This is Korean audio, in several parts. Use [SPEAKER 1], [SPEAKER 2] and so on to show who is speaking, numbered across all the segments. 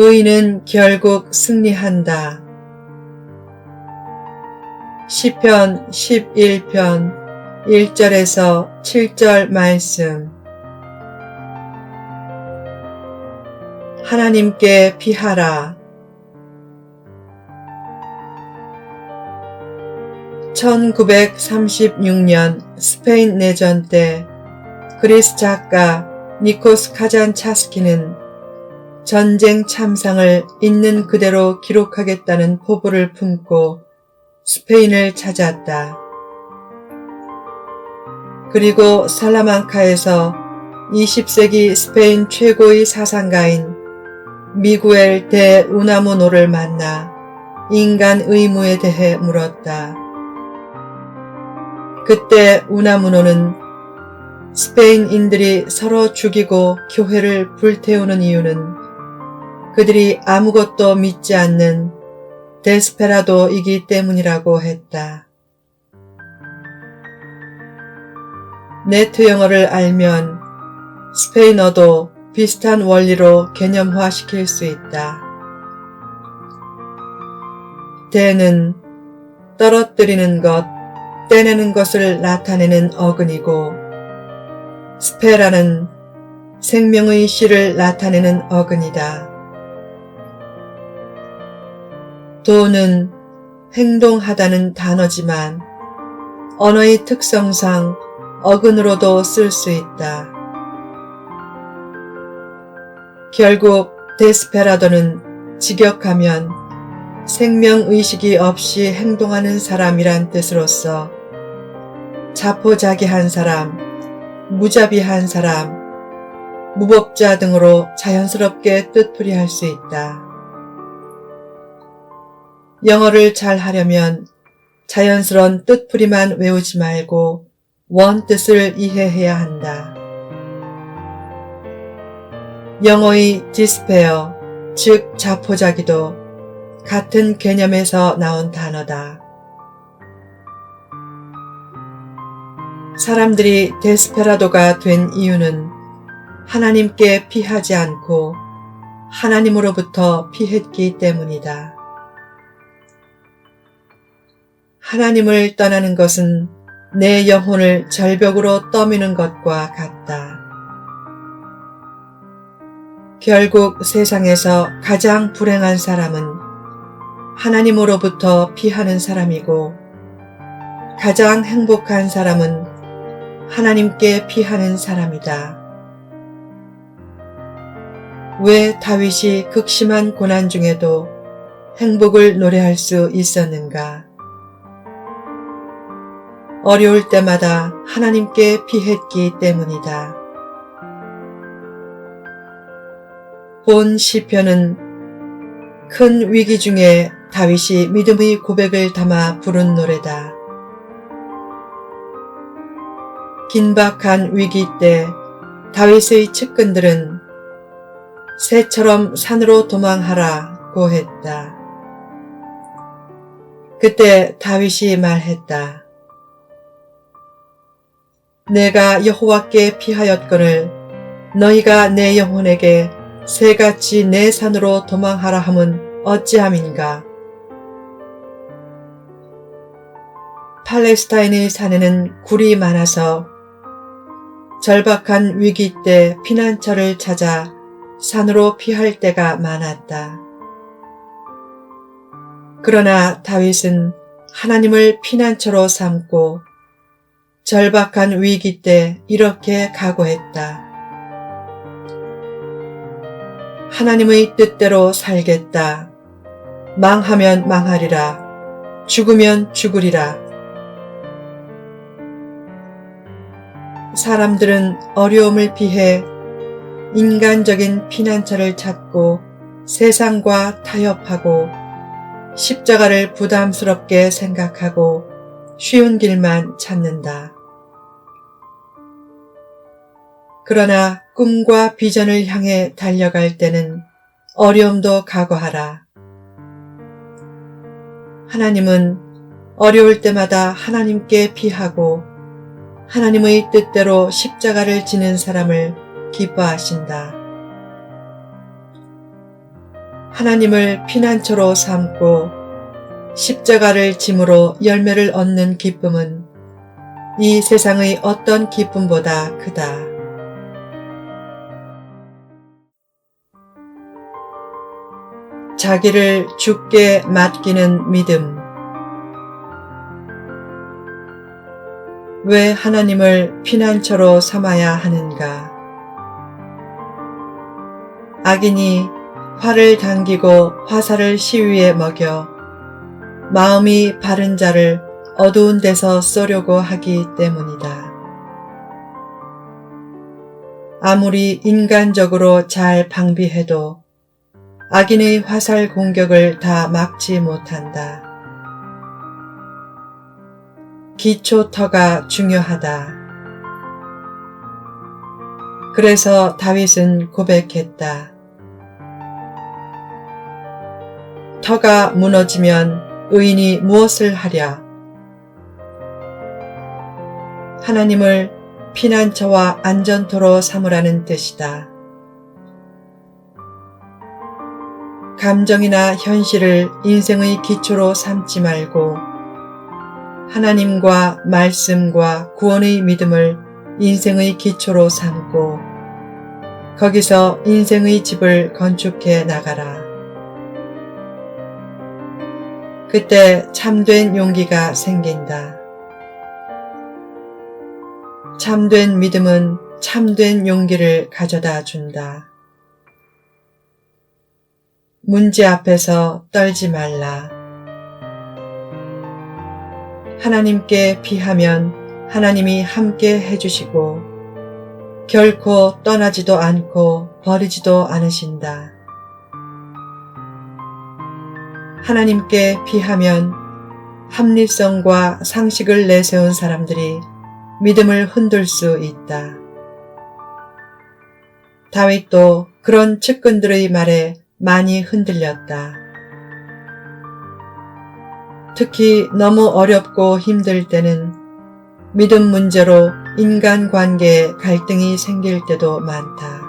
[SPEAKER 1] 의인은 결국 승리한다. 시편 11편 1절에서 7절 말씀 하나님께 피하라. 1936년 스페인 내전 때 그리스 작가 니코스 카잔차스키는 전쟁 참상을 있는 그대로 기록하겠다는 포부를 품고 스페인을 찾았다. 그리고 살라망카에서 20세기 스페인 최고의 사상가인 미구엘 데 우나무노를 만나 인간 의무에 대해 물었다. 그때 우나무노는 스페인인들이 서로 죽이고 교회를 불태우는 이유는 그들이 아무것도 믿지 않는 데스페라도이기 때문이라고 했다. 네트 영어를 알면 스페인어도 비슷한 원리로 개념화 시킬 수 있다. 대는 떨어뜨리는 것, 떼내는 것을 나타내는 어근이고 스페라는 생명의 씨를 나타내는 어근이다. 도는 행동하다는 단어지만 언어의 특성상 어근으로도 쓸 수 있다. 결국 데스페라도는 직역하면 생명의식이 없이 행동하는 사람이란 뜻으로서 자포자기한 사람, 무자비한 사람, 무법자 등으로 자연스럽게 뜻풀이할 수 있다. 영어를 잘 하려면 자연스러운 뜻풀이만 외우지 말고 원 뜻을 이해해야 한다. 영어의 despair, 즉 자포자기도 같은 개념에서 나온 단어다. 사람들이 데스페라도가 된 이유는 하나님께 피하지 않고 하나님으로부터 피했기 때문이다. 하나님을 떠나는 것은 내 영혼을 절벽으로 떠미는 것과 같다. 결국 세상에서 가장 불행한 사람은 하나님으로부터 피하는 사람이고 가장 행복한 사람은 하나님께 피하는 사람이다. 왜 다윗이 극심한 고난 중에도 행복을 노래할 수 있었는가? 어려울 때마다 하나님께 피했기 때문이다. 본 시편은 큰 위기 중에 다윗이 믿음의 고백을 담아 부른 노래다. 긴박한 위기 때 다윗의 측근들은 새처럼 산으로 도망하라고 했다. 그때 다윗이 말했다. 내가 여호와께 피하였거늘 너희가 내 영혼에게 새같이 내 산으로 도망하라 함은 어찌함인가. 팔레스타인의 산에는 굴이 많아서 절박한 위기 때 피난처를 찾아 산으로 피할 때가 많았다. 그러나 다윗은 하나님을 피난처로 삼고 절박한 위기 때 이렇게 각오했다. 하나님의 뜻대로 살겠다. 망하면 망하리라. 죽으면 죽으리라. 사람들은 어려움을 피해 인간적인 피난처를 찾고 세상과 타협하고 십자가를 부담스럽게 생각하고 쉬운 길만 찾는다. 그러나 꿈과 비전을 향해 달려갈 때는 어려움도 각오하라. 하나님은 어려울 때마다 하나님께 피하고 하나님의 뜻대로 십자가를 지는 사람을 기뻐하신다. 하나님을 피난처로 삼고 십자가를 짐으로 열매를 얻는 기쁨은 이 세상의 어떤 기쁨보다 크다. 자기를 죽게 맡기는 믿음. 왜 하나님을 피난처로 삼아야 하는가? 악인이 활을 당기고 화살을 시위에 먹여 마음이 바른 자를 어두운 데서 쏘려고 하기 때문이다. 아무리 인간적으로 잘 방비해도 악인의 화살 공격을 다 막지 못한다. 기초터가 중요하다. 그래서 다윗은 고백했다. 터가 무너지면 의인이 무엇을 하랴? 하나님을 피난처와 안전토로 삼으라는 뜻이다. 감정이나 현실을 인생의 기초로 삼지 말고 하나님과 말씀과 구원의 믿음을 인생의 기초로 삼고 거기서 인생의 집을 건축해 나가라. 그때 참된 용기가 생긴다. 참된 믿음은 참된 용기를 가져다 준다. 문제 앞에서 떨지 말라. 하나님께 비하면 하나님이 함께 해주시고 결코 떠나지도 않고 버리지도 않으신다. 하나님께 비하면 합리성과 상식을 내세운 사람들이 믿음을 흔들 수 있다. 다윗도 그런 측근들의 말에 많이 흔들렸다. 특히 너무 어렵고 힘들 때는 믿음 문제로 인간 관계에 갈등이 생길 때도 많다.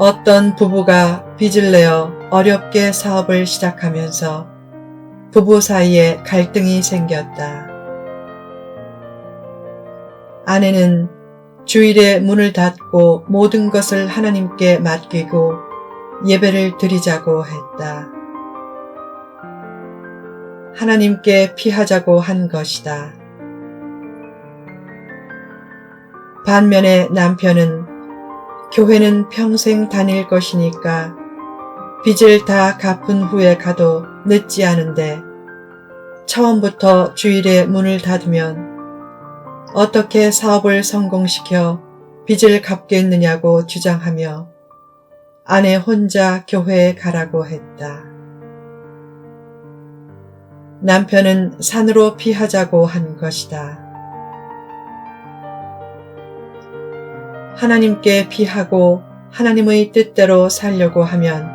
[SPEAKER 1] 어떤 부부가 빚을 내어 어렵게 사업을 시작하면서 부부 사이에 갈등이 생겼다. 아내는 주일에 문을 닫고 모든 것을 하나님께 맡기고 예배를 드리자고 했다. 하나님께 피하자고 한 것이다. 반면에 남편은 교회는 평생 다닐 것이니까 빚을 다 갚은 후에 가도 늦지 않은데 처음부터 주일에 문을 닫으면 어떻게 사업을 성공시켜 빚을 갚겠느냐고 주장하며 아내 혼자 교회에 가라고 했다. 남편은 산으로 피하자고 한 것이다. 하나님께 피하고 하나님의 뜻대로 살려고 하면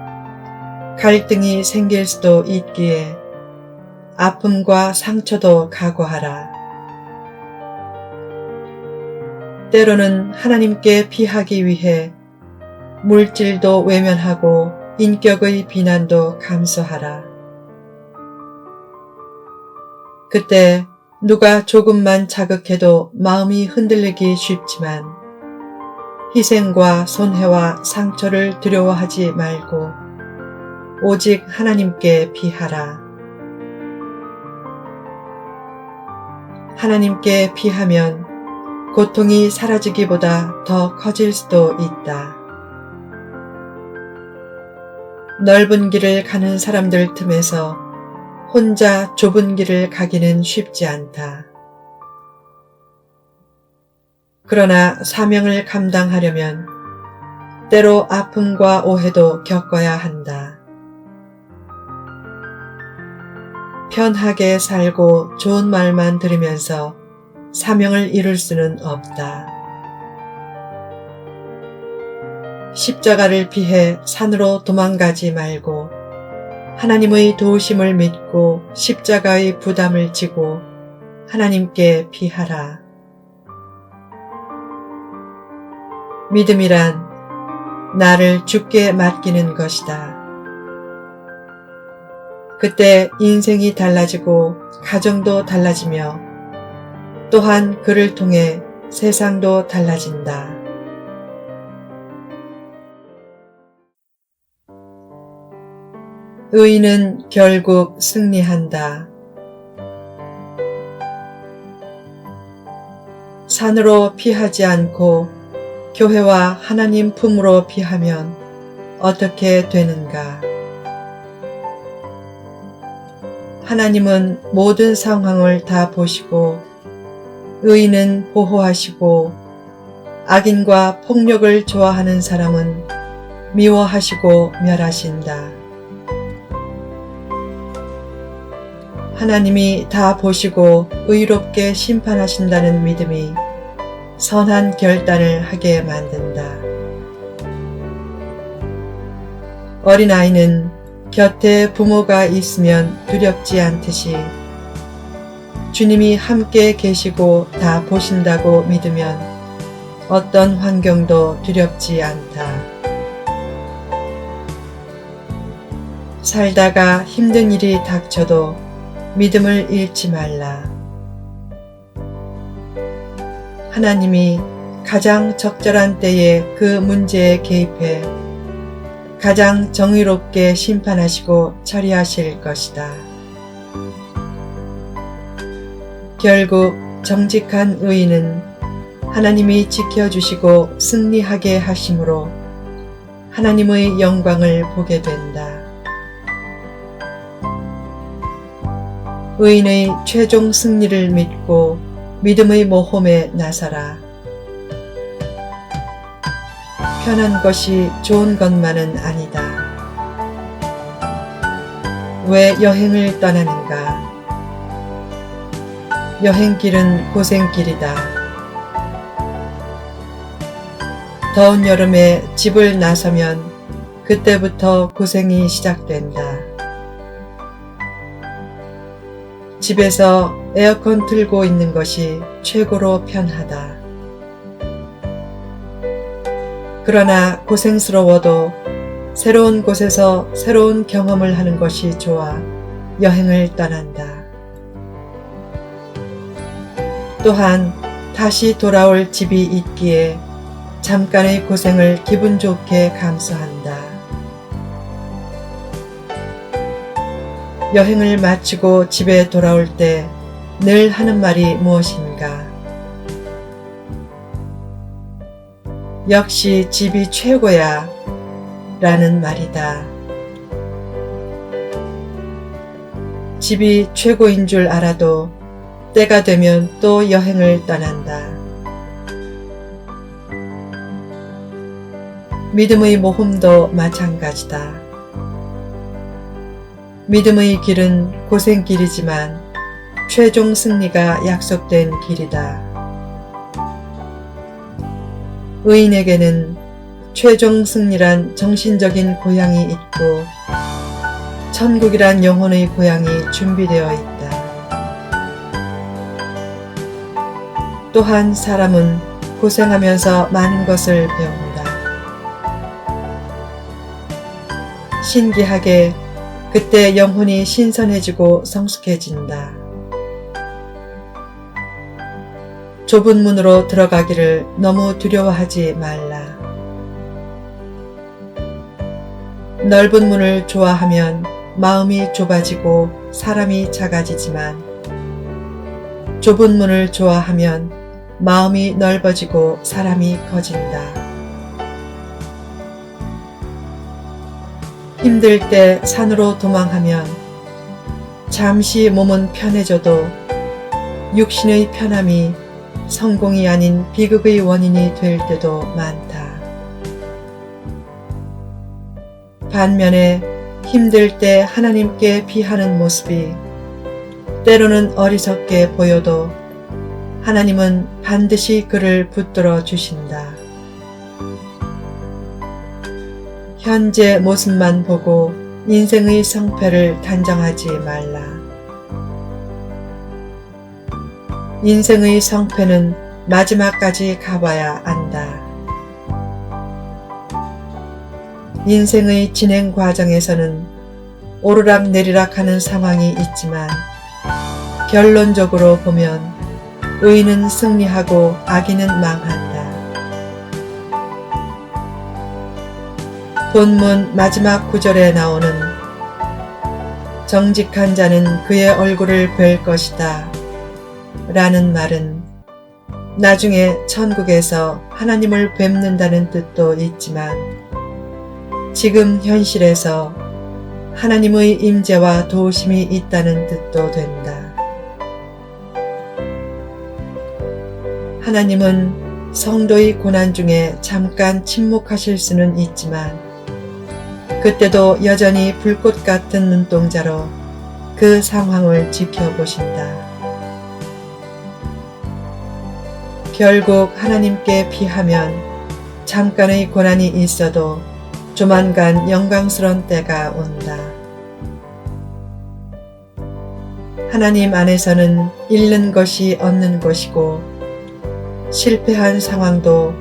[SPEAKER 1] 갈등이 생길 수도 있기에 아픔과 상처도 각오하라. 때로는 하나님께 피하기 위해 물질도 외면하고 인격의 비난도 감수하라. 그때 누가 조금만 자극해도 마음이 흔들리기 쉽지만 희생과 손해와 상처를 두려워하지 말고 오직 하나님께 비하라. 하나님께 비하면 고통이 사라지기보다 더 커질 수도 있다. 넓은 길을 가는 사람들 틈에서 혼자 좁은 길을 가기는 쉽지 않다. 그러나 사명을 감당하려면 때로 아픔과 오해도 겪어야 한다. 편하게 살고 좋은 말만 들으면서 사명을 이룰 수는 없다. 십자가를 피해 산으로 도망가지 말고 하나님의 도우심을 믿고 십자가의 부담을 지고 하나님께 피하라. 믿음이란 나를 죽게 맡기는 것이다. 그때 인생이 달라지고 가정도 달라지며 또한 그를 통해 세상도 달라진다. 의인은 결국 승리한다. 산으로 피하지 않고 교회와 하나님 품으로 피하면 어떻게 되는가? 하나님은 모든 상황을 다 보시고 의인은 보호하시고 악인과 폭력을 좋아하는 사람은 미워하시고 멸하신다. 하나님이 다 보시고 의롭게 심판하신다는 믿음이 선한 결단을 하게 만든다. 어린아이는 곁에 부모가 있으면 두렵지 않듯이 주님이 함께 계시고 다 보신다고 믿으면 어떤 환경도 두렵지 않다. 살다가 힘든 일이 닥쳐도 믿음을 잃지 말라. 하나님이 가장 적절한 때에 그 문제에 개입해 가장 정의롭게 심판하시고 처리하실 것이다. 결국 정직한 의인은 하나님이 지켜주시고 승리하게 하심으로 하나님의 영광을 보게 된다. 의인의 최종 승리를 믿고 믿음의 모험에 나서라. 편한 것이 좋은 것만은 아니다. 왜 여행을 떠나는가? 여행길은 고생길이다. 더운 여름에 집을 나서면 그때부터 고생이 시작된다. 집에서 에어컨 틀고 있는 것이 최고로 편하다. 그러나 고생스러워도 새로운 곳에서 새로운 경험을 하는 것이 좋아 여행을 떠난다. 또한 다시 돌아올 집이 있기에 잠깐의 고생을 기분 좋게 감수한다. 여행을 마치고 집에 돌아올 때 늘 하는 말이 무엇인가? 역시 집이 최고야. 라는 말이다. 집이 최고인 줄 알아도 때가 되면 또 여행을 떠난다. 믿음의 모험도 마찬가지다. 믿음의 길은 고생길이지만 최종 승리가 약속된 길이다. 의인에게는 최종 승리란 정신적인 고향이 있고 천국이란 영혼의 고향이 준비되어 있다. 또한 사람은 고생하면서 많은 것을 배운다. 신기하게 그때 영혼이 신선해지고 성숙해진다. 좁은 문으로 들어가기를 너무 두려워하지 말라. 넓은 문을 좋아하면 마음이 좁아지고 사람이 작아지지만 좁은 문을 좋아하면 마음이 넓어지고 사람이 커진다. 힘들 때 산으로 도망하면 잠시 몸은 편해져도 육신의 편함이 성공이 아닌 비극의 원인이 될 때도 많다. 반면에 힘들 때 하나님께 비하는 모습이 때로는 어리석게 보여도 하나님은 반드시 그를 붙들어 주신다. 현재 모습만 보고 인생의 성패를 단정하지 말라. 인생의 성패는 마지막까지 가봐야 안다. 인생의 진행 과정에서는 오르락 내리락 하는 상황이 있지만 결론적으로 보면 의는 승리하고 악인은 망한다. 본문 마지막 구절에 나오는 정직한 자는 그의 얼굴을 뵐 것이다. 라는 말은 나중에 천국에서 하나님을 뵙는다는 뜻도 있지만 지금 현실에서 하나님의 임재와 도우심이 있다는 뜻도 된다. 하나님은 성도의 고난 중에 잠깐 침묵하실 수는 있지만 그때도 여전히 불꽃 같은 눈동자로 그 상황을 지켜보신다. 결국 하나님께 피하면 잠깐의 고난이 있어도 조만간 영광스러운 때가 온다. 하나님 안에서는 잃는 것이 얻는 것이고 실패한 상황도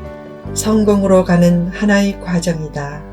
[SPEAKER 1] 성공으로 가는 하나의 과정이다.